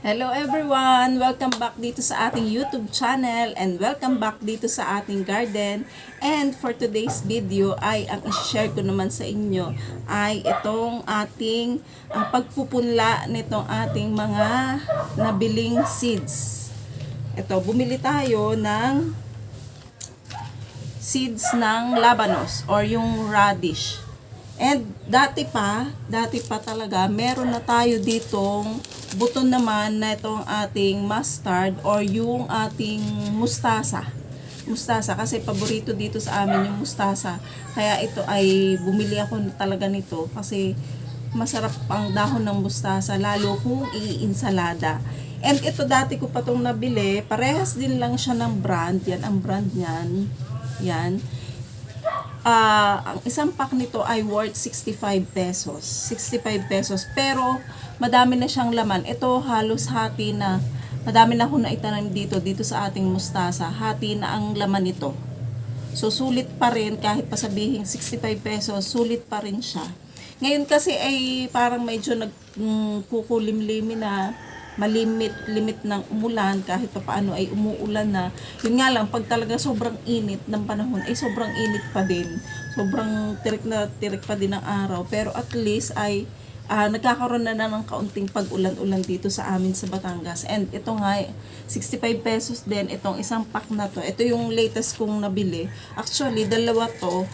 Hello everyone! Welcome back dito sa ating YouTube channel and welcome back dito sa ating garden. And for today's video ay ang i-share ko naman sa inyo ay itong ating ah, pagpupunla nitong ating mga nabiling seeds. Ito, bumili tayo ng seeds ng labanos or yung radish. And dati pa, dati pa talaga, meron na tayo ditong buto naman na itong ating mustard or yung ating mustasa. Mustasa kasi paborito dito sa amin yung mustasa. Kaya ito ay bumili ako talaga nito kasi masarap ang dahon ng mustasa lalo kung iinsalada. And ito dati ko pa itong nabili, parehas din lang siya ng brand. Yan ang brand niyan. Yan ah ang isang pack nito ay worth 65 pesos. 65 pesos. Pero, madami na siyang laman. Ito, halos hati na. Madami na ako na itanim dito, dito sa ating mustasa. Hati na ang laman nito. So, sulit pa rin, kahit pa sabihin 65 pesos, sulit pa rin siya. Ngayon kasi ay parang medyo nagkukulimlimi na malimit limit ng umulan kahit pa paano ay umuulan na. Yun nga lang pag talaga sobrang init ng panahon ay sobrang init pa din. Sobrang tirik na tirik pa din ng araw. Pero at least ay ah, nagkakaroon na, na ng kaunting pag-ulan-ulan dito sa amin sa Batangas. And ito nga 65 pesos din itong isang pack na to. Ito yung latest kong nabili. Actually dalawa to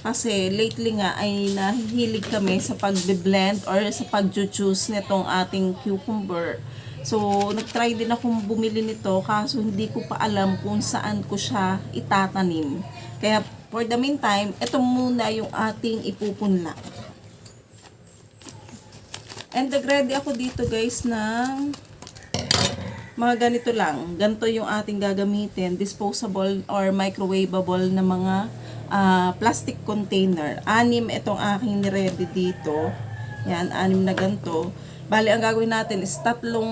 kasi lately nga ay nahihilig kami sa pag-blend or sa pag-juice nitong ating cucumber. So, nag-try din akong bumili nito kaso hindi ko pa alam kung saan ko siya itatanim. Kaya for the meantime, ito muna yung ating ipupunla. And nag-ready ako dito guys ng mga ganito lang. Ganito yung ating gagamitin. Disposable or microwavable na mga ah, plastic container. Anim itong aking ready dito. Yan, anim na ganito. Bali, ang gagawin natin is tatlong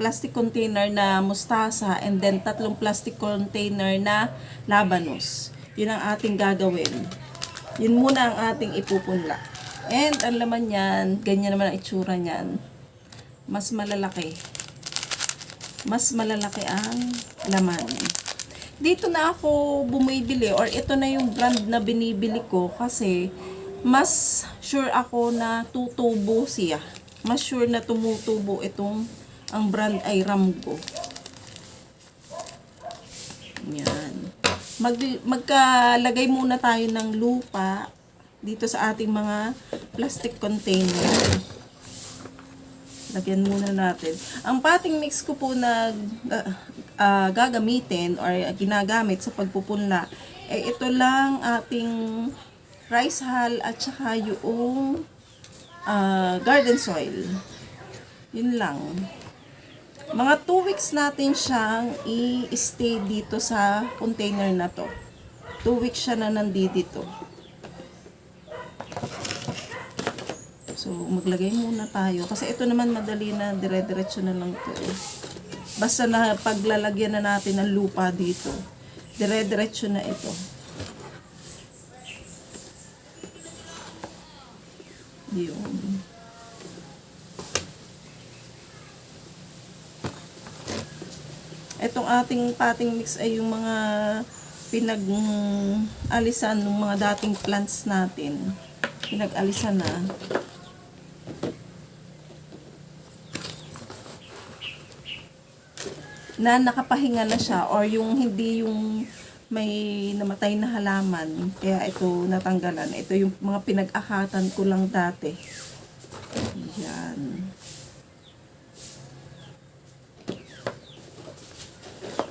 plastic container na mustasa and then tatlong plastic container na labanos. Yun ang ating gagawin. Yun muna ang ating ipupunla. And ang laman yan, ganyan naman ang itsura niyan. Mas malalaki mas malalaki ang laman. Dito na ako bumibili or ito na yung brand na binibili ko kasi mas sure ako na tutubo siya. Mas sure na tumutubo itong ang brand ay Ramgo. Yan. Mag, magkalagay muna tayo ng lupa dito sa ating mga plastic container. Lagyan muna natin. Ang potting mix ko po na uh, uh, gagamitin or ginagamit sa pagpupunla, eh ito lang ating rice hull at saka yung uh, garden soil. Yun lang. Mga 2 weeks natin siyang i-stay dito sa container na to. 2 weeks siya na nandito. So, maglagay muna tayo. Kasi ito naman madali na, dire-diretso na lang to eh. Basta na paglalagyan na natin ng lupa dito, dire-diretso na ito. Yun. Itong ating potting mix ay yung mga pinag-alisan ng mga dating plants natin. Pinag-alisan na. Na nakapahinga na siya or yung hindi yung may namatay na halaman kaya ito natanggalan. Ito yung mga pinag-akatan ko lang dati. Yan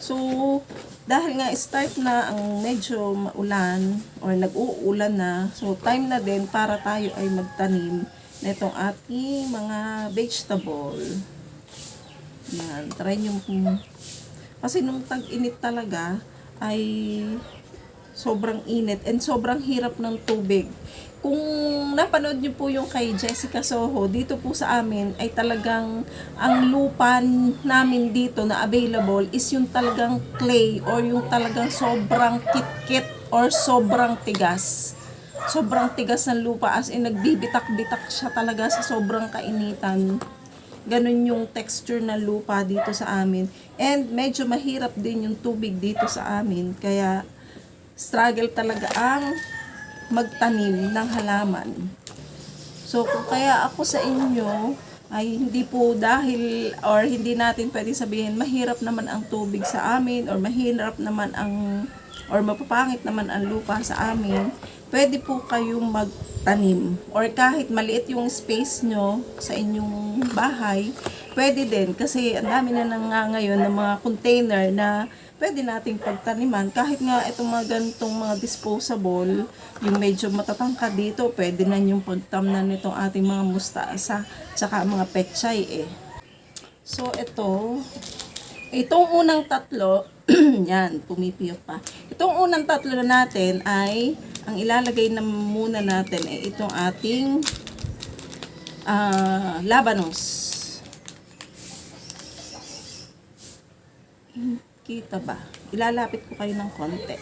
so dahil nga start na ang medyo maulan or nag-uulan na so time na din para tayo ay magtanim nitong ating mga vegetable. Yan, try nyo. Kasi nung tag-init talaga, ay sobrang init and sobrang hirap ng tubig. Kung napanood nyo po yung kay Jessica Soho, dito po sa amin ay talagang ang lupa namin dito na available is yung talagang clay or yung talagang sobrang kitkit or sobrang tigas. Sobrang tigas ng lupa as in nagbibitak-bitak siya talaga sa sobrang kainitan. Ganun yung texture ng lupa dito sa amin. And medyo mahirap din yung tubig dito sa amin. Kaya struggle talaga ang magtanim ng halaman. So, kung kaya ako sa inyo, ay hindi po dahil or hindi natin pwede sabihin mahirap naman ang tubig sa amin or mahirap naman ang or mapapangit naman ang lupa sa amin, pwede po kayong magtanim. Or kahit maliit yung space nyo sa inyong bahay, pwede din. Kasi ang dami na nang nga ngayon ng mga container na pwede nating pagtaniman. Kahit nga itong mga ganitong mga disposable yung medyo matatangkad dito pwede na yung pagtamnan nitong ating mga mustasa tsaka mga pechay eh. So ito. Itong unang tatlo yan pumipiyok pa itong unang tatlo na natin ay ang ilalagay na muna natin ay itong ating ah, labanos Kita ba? Ilalapit ko kayo ng konti.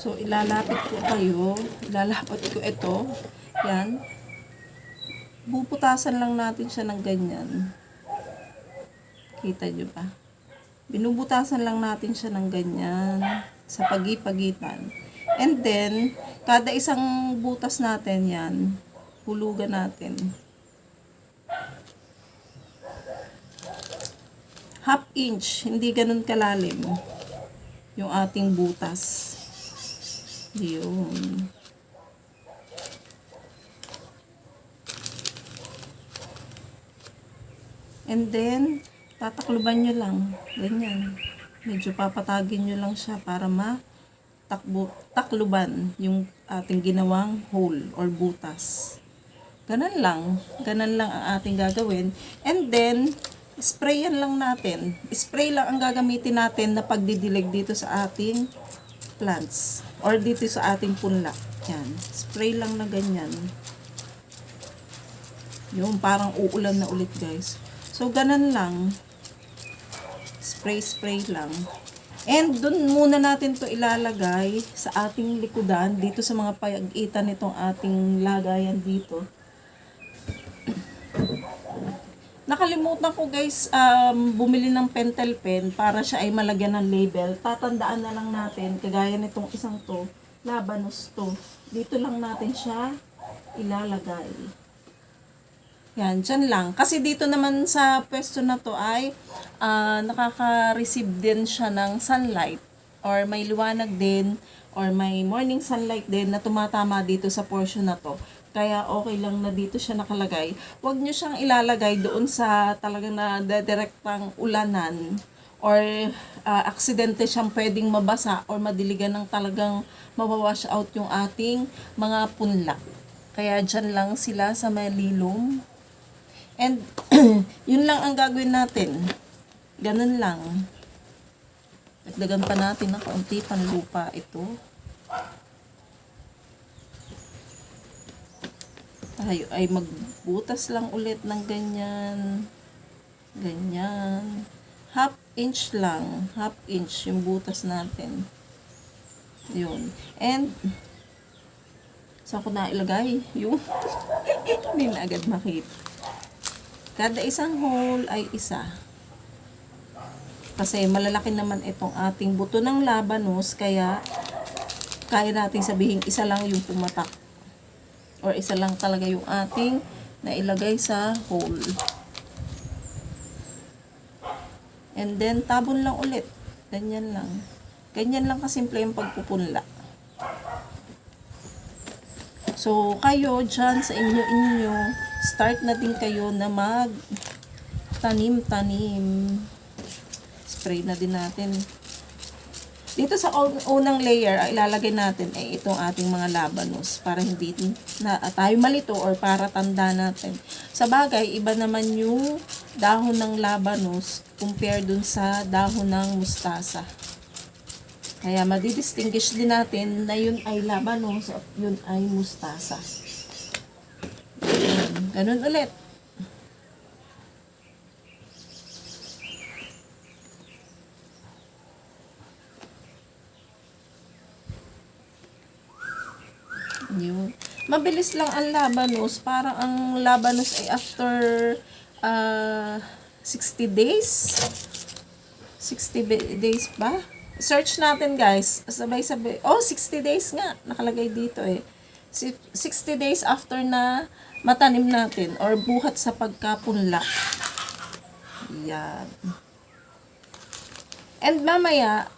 So, ilalapit ko kayo. Ilalapit ko ito. Yan. Bubutasan lang natin siya ng ganyan. Kita nyo ba? Binubutasan lang natin siya ng ganyan. Sa pagipagitan. And then, kada isang butas natin yan, hulugan natin. half inch, hindi ganun kalalim yung ating butas. Yun. And then, tatakluban nyo lang. Ganyan. Medyo papatagin nyo lang siya para ma takbo, takluban yung ating ginawang hole or butas. Ganun lang. Ganun lang ang ating gagawin. And then, sprayan lang natin. Spray lang ang gagamitin natin na pagdidilig dito sa ating plants or dito sa ating punla. Yan. Spray lang na ganyan. Yung parang uulan na ulit guys. So, ganun lang. Spray-spray lang. And dun muna natin to ilalagay sa ating likudan dito sa mga pagitan nitong ating lagayan dito. Nakalimutan ko guys um, bumili ng pentel pen para siya ay malagyan ng label. Tatandaan na lang natin, kagaya nitong isang to, labanos to. Dito lang natin siya ilalagay. Yan, dyan lang. Kasi dito naman sa pwesto na to ay ah, nakaka-receive din siya ng sunlight or may liwanag din or may morning sunlight din na tumatama dito sa portion na to. Kaya okay lang na dito siya nakalagay. Huwag nyo siyang ilalagay doon sa talagang na direktang ulanan or ah, aksidente siyang pwedeng mabasa or madiligan ng talagang mawawash out yung ating mga punla. Kaya dyan lang sila sa malilom. And yun lang ang gagawin natin. Ganun lang. Dagdagan pa natin ng kaunti panlupa ito. Tayo ay magbutas lang ulit ng ganyan. Ganyan. Half inch lang. Half inch yung butas natin. Yun. And, saan ko na ilagay? Yung, hindi na agad makita. Kada isang hole ay isa. Kasi malalaki naman itong ating buto ng labanos, kaya kaya nating sabihin isa lang yung pumatak. Or isa lang talaga yung ating na ilagay sa hole. And then, tabon lang ulit. Ganyan lang. Ganyan lang kasimple yung pagpupunla. So, kayo dyan sa inyo-inyo, start na din kayo na mag tanim-tanim. Spray na din natin. Dito sa un- unang layer, ang ilalagay natin ay itong ating mga labanos para hindi na tayo malito or para tanda natin. Sa bagay, iba naman yung dahon ng labanos compare dun sa dahon ng mustasa. Kaya madidistinguish din natin na yun ay labanos at yun ay mustasa. Ganun ulit. Yun. Mabilis lang ang labanos. Parang ang labanos ay after ah, 60 days. 60 ba- days ba? Search natin guys. Sabay-sabay. Oh, 60 days nga. Nakalagay dito eh. Si- 60 days after na matanim natin or buhat sa pagkapunla. Yan. And mamaya,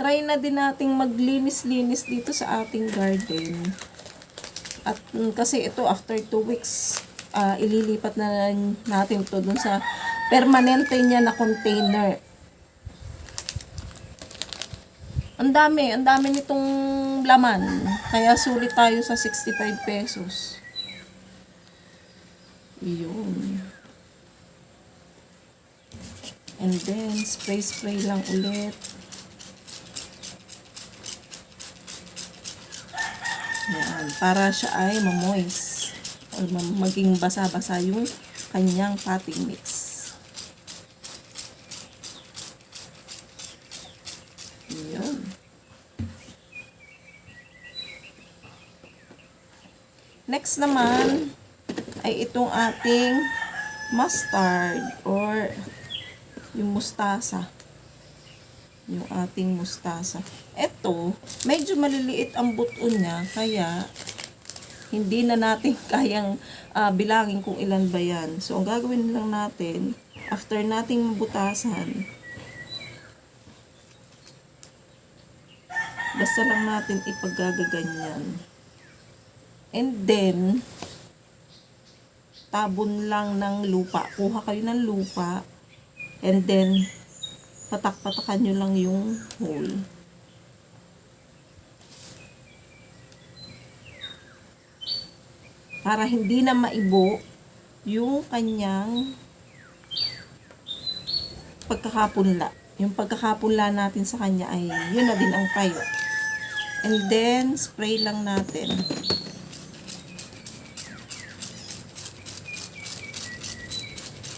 try na din nating maglinis-linis dito sa ating garden. At mm, kasi ito after 2 weeks, ah, ililipat na natin to dun sa permanente niya na container. Ang dami, ang dami nitong laman. Kaya sulit tayo sa 65 pesos. Yun. And then, spray-spray lang ulit. Yan, para siya ay mamoist. Or ma- maging basa-basa yung kanyang potting mix. Yun. Naman ay itong ating mustard or yung mustasa. Yung ating mustasa. Ito, medyo maliliit ang buto niya, kaya hindi na natin kayang ah, bilangin kung ilan ba yan. So, ang gagawin lang natin, after nating mabutasan, basta lang natin ipagagaganyan. And then, tabon lang ng lupa. Kuha kayo ng lupa, and then, patak-patakan nyo lang yung hole. Para hindi na maibo yung kanyang pagkakapunla. Yung pagkakapunla natin sa kanya ay yun na din ang tayo. And then, spray lang natin.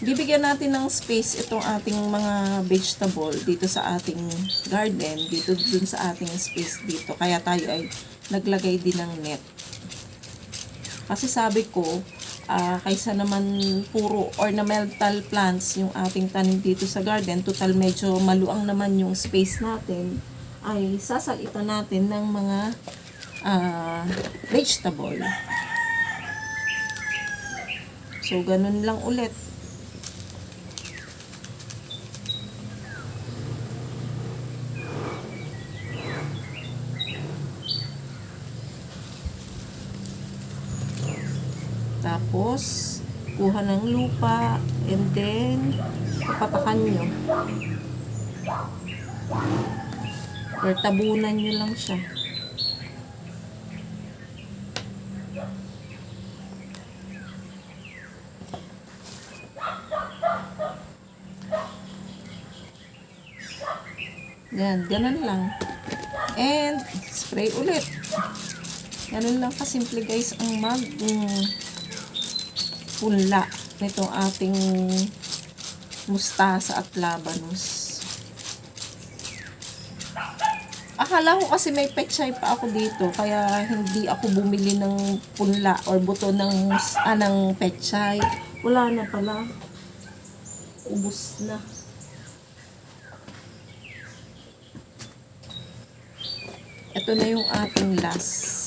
Bibigyan natin ng space itong ating mga vegetable dito sa ating garden, dito dun sa ating space dito. Kaya tayo ay naglagay din ng net. Kasi sabi ko, ah, kaysa naman puro ornamental plants yung ating tanim dito sa garden, total medyo maluang naman yung space natin, ay sasalitan natin ng mga ah, vegetable. So, ganun lang ulit. Tapos, kuha ng lupa, and then, papatakan nyo. Or tabunan nyo lang siya. Yan, ganun lang. And, spray ulit. Ganun lang kasimple guys ang mag mm, punla nitong ating mustasa at labanos. Akala ko kasi may pechay pa ako dito kaya hindi ako bumili ng punla or buto ng ah, ng pechay. Wala na pala. Ubus na. Ito na yung ating last.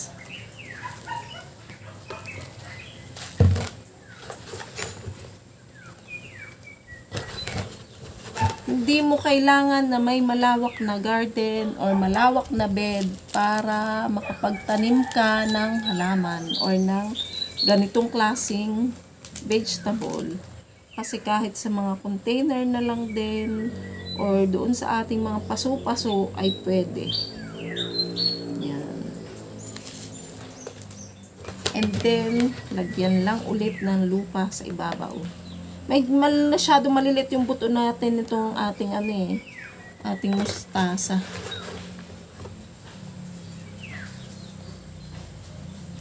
Hindi mo kailangan na may malawak na garden or malawak na bed para makapagtanim ka ng halaman or ng ganitong klasing vegetable. Kasi kahit sa mga container na lang din or doon sa ating mga paso-paso ay pwede. Yan. And then, lagyan lang ulit ng lupa sa ibabaw. May mal masyado malilit yung buto natin itong ating ano eh, ating mustasa.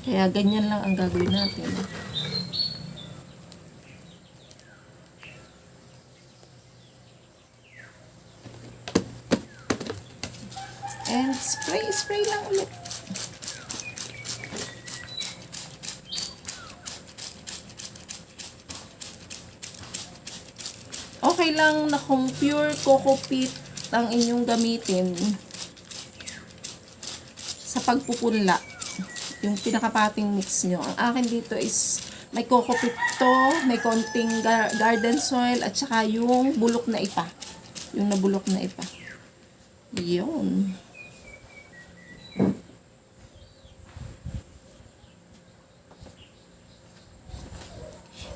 Kaya ganyan lang ang gagawin natin. And spray, spray lang ulit. Okay lang na kung pure coco peat ang inyong gamitin sa pagpupunla. Yung pinakapating mix nyo. Ang akin dito is may coco peat to, may konting gar- garden soil, at saka yung bulok na ipa. Yung nabulok na ipa. Yun.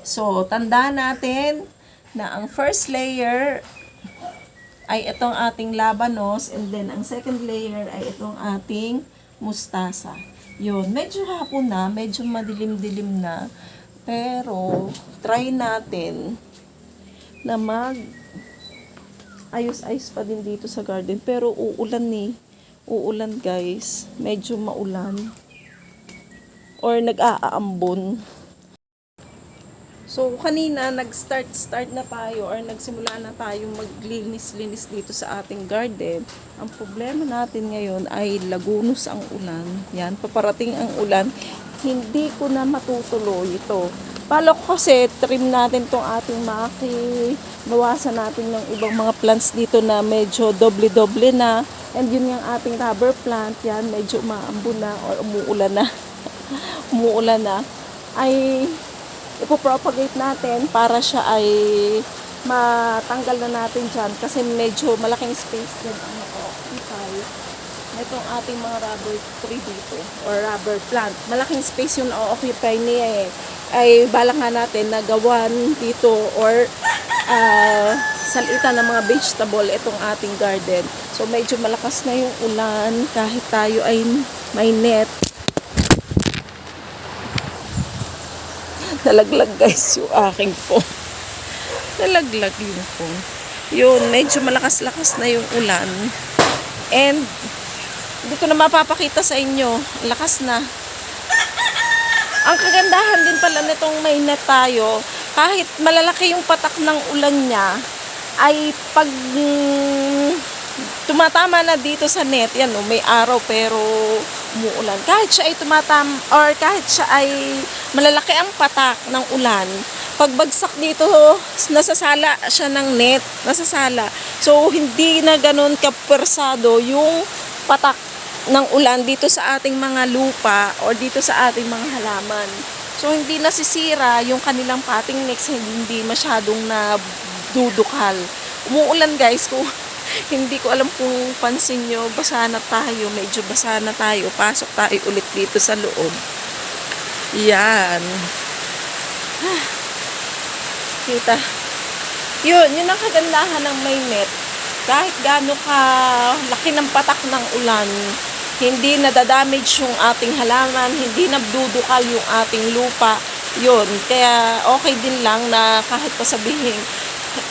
So, tanda natin na ang first layer ay itong ating labanos and then ang second layer ay itong ating mustasa. Yun, medyo hapon na, medyo madilim-dilim na. Pero, try natin na mag ayos-ayos pa din dito sa garden. Pero uulan ni. Uulan guys. Medyo maulan. Or nag-aambon. So, kanina, nag-start-start na tayo or nagsimula na tayong maglinis-linis dito sa ating garden. Ang problema natin ngayon ay lagunos ang ulan. Yan, paparating ang ulan. Hindi ko na matutuloy ito. Palo ko kasi, trim natin tong ating maki. Bawasan natin ng ibang mga plants dito na medyo doble-doble na. And yun yung ating rubber plant. Yan, medyo maambo na or umuulan na. umuulan na. Ay, ipopropagate natin para siya ay matanggal na natin dyan kasi medyo malaking space din ang occupy itong ating mga rubber tree dito or rubber plant. Malaking space yung occupy niya eh. Ay balak nga natin na gawan dito or ah, salitan ng mga vegetable itong ating garden. So medyo malakas na yung ulan kahit tayo ay may net Nalaglag guys yung aking phone. Nalaglag yung phone. Yun, medyo malakas-lakas na yung ulan. And, hindi ko na mapapakita sa inyo. Lakas na. Ang kagandahan din pala nitong may net tayo, kahit malalaki yung patak ng ulan niya, ay pag tumatama na dito sa net, yan o, may araw pero umuulan. Kahit siya ay tumatam or kahit siya ay malalaki ang patak ng ulan, pagbagsak dito, nasasala siya ng net, nasasala. So, hindi na ganun kapersado yung patak ng ulan dito sa ating mga lupa or dito sa ating mga halaman. So, hindi nasisira yung kanilang pating mix, hindi masyadong na dudukal. Umuulan guys, kung hindi ko alam kung pansin nyo, basa na tayo, medyo basa na tayo, pasok tayo ulit dito sa loob. Yan. Ah. Kita. Yun, yun ang kagandahan ng may net. Kahit gaano ka laki ng patak ng ulan, hindi nadadamage yung ating halaman, hindi nabdudukal yung ating lupa. Yun, kaya okay din lang na kahit pa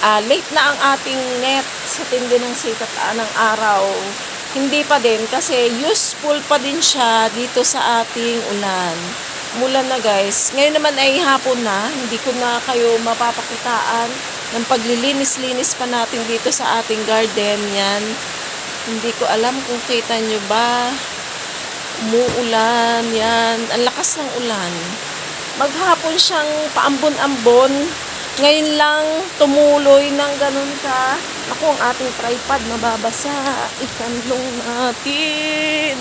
ah, late na ang ating net sa tindi ng sikat ng araw, hindi pa din kasi useful pa din siya dito sa ating ulan. Mula na guys. Ngayon naman ay hapon na. Hindi ko na kayo mapapakitaan ng paglilinis-linis pa natin dito sa ating garden. Yan. Hindi ko alam kung kita nyo ba. Umuulan. Yan. Ang lakas ng ulan. Maghapon siyang paambon-ambon. Ngayon lang tumuloy ng ganun ka. Ako ang ating tripod mababasa. Ikanlong natin.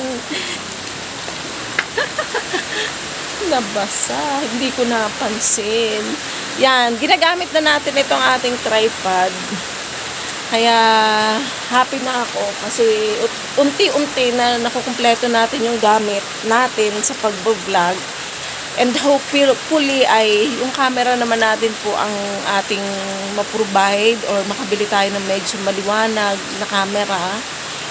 Nabasa. Hindi ko napansin. Yan. Ginagamit na natin itong ating tripod. Kaya happy na ako kasi unti-unti na nakukumpleto natin yung gamit natin sa pag-vlog. And hopefully ay yung camera naman natin po ang ating ma-provide or makabili tayo ng medyo maliwanag na camera.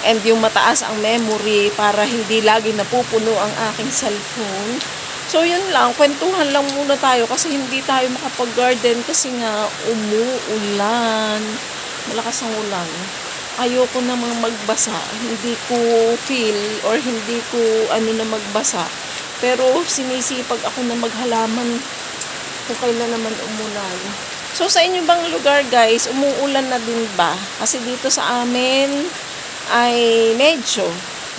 And yung mataas ang memory para hindi lagi napupuno ang aking cellphone. So yun lang, kwentuhan lang muna tayo kasi hindi tayo makapag-garden kasi nga umuulan. Malakas ang ulan. Ayoko namang magbasa. Hindi ko feel or hindi ko ano na magbasa. Pero sinisipag ako na maghalaman kung kailan naman umulan. So sa inyo bang lugar guys, umuulan na din ba? Kasi dito sa amin ay medyo,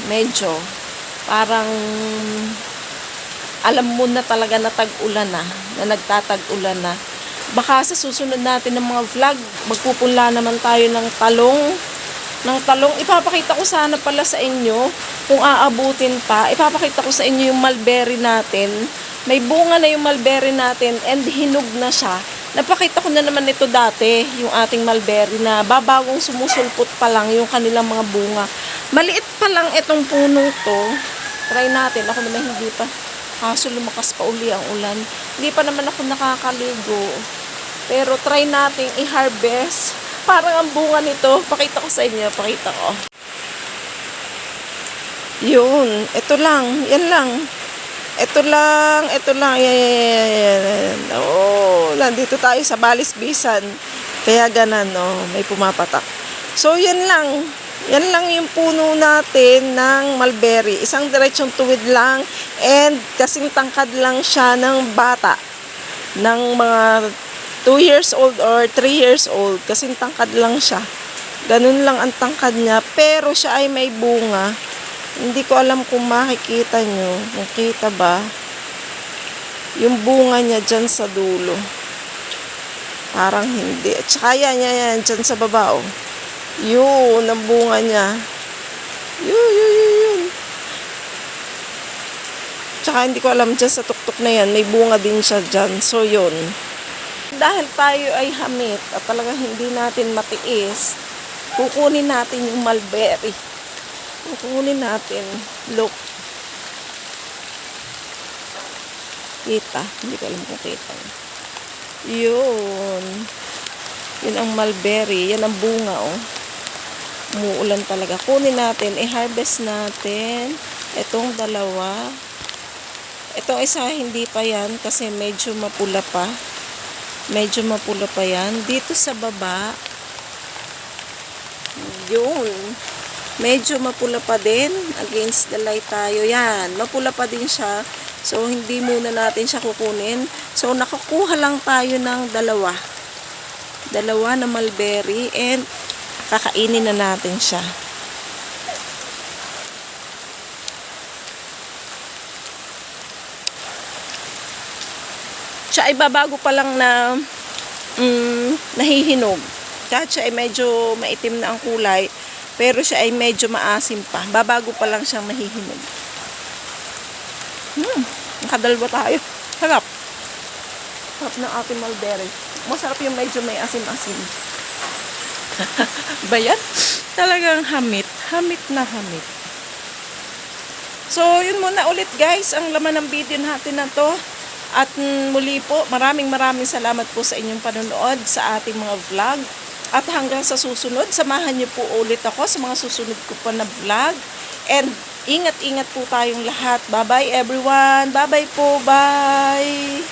medyo parang alam mo na talaga na tag-ulan na, na nagtatag-ulan na. baka sa susunod natin ng mga vlog, magpupunla naman tayo ng talong. Ng talong, ipapakita ko sana pala sa inyo, kung aabutin pa, ipapakita ko sa inyo yung mulberry natin. May bunga na yung mulberry natin and hinog na siya. Napakita ko na naman ito dati, yung ating mulberry na babagong sumusulpot pa lang yung kanilang mga bunga. Maliit pa lang itong punong to. Try natin. Ako naman hindi pa. Kaso lumakas pa uli ang ulan. Hindi pa naman ako nakakaligo. Pero try nating i-harvest. Parang ang bunga nito. Pakita ko sa inyo. Pakita ko. Yun. Ito lang. Yan lang. Ito lang. Ito lang. Yan, yan, yan, yan. Oh, nandito tayo sa Balisbisan. Kaya ganan, oh. May pumapatak. So, yan lang. Yan lang yung puno natin ng mulberry. Isang diretsong tuwid lang and kasing tangkad lang siya ng bata. Ng mga 2 years old or 3 years old. Kasing tangkad lang siya. Ganun lang ang tangkad niya. Pero siya ay may bunga. Hindi ko alam kung makikita nyo. Kung kita ba. Yung bunga niya dyan sa dulo. Parang hindi. At saka yan, yan, yan. Dyan sa baba, oh. Yun, ang bunga niya. Yun, yun, yun, yun. Tsaka hindi ko alam dyan sa tuktok na yan, may bunga din siya dyan. So, yun. Dahil tayo ay hamit at talagang hindi natin matiis, kukunin natin yung mulberry. Kukunin natin. Look. Kita. Hindi ko alam kung kita. Yun. Yun ang mulberry. Yan ang bunga, oh umuulan talaga. Kunin natin, i-harvest natin itong dalawa. Itong isa hindi pa yan kasi medyo mapula pa. Medyo mapula pa yan. Dito sa baba, yun. Medyo mapula pa din. Against the light tayo. Yan. Mapula pa din siya. So, hindi muna natin siya kukunin. So, nakakuha lang tayo ng dalawa. Dalawa na mulberry and kakainin na natin siya. Siya ay babago pa lang na mm, nahihinog. Kahit siya ay medyo maitim na ang kulay, pero siya ay medyo maasim pa. Babago pa lang siyang nahihinog. Hmm, nakadalwa tayo. Sarap. Sarap ng ating mulberry. Masarap yung medyo may asim-asim. Bayan? Talagang hamit. Hamit na hamit. So, yun muna ulit guys, ang laman ng video natin na to. At muli po, maraming maraming salamat po sa inyong panonood sa ating mga vlog. At hanggang sa susunod, samahan niyo po ulit ako sa mga susunod ko pa na vlog. And ingat-ingat po tayong lahat. Bye-bye everyone. Bye-bye po. Bye.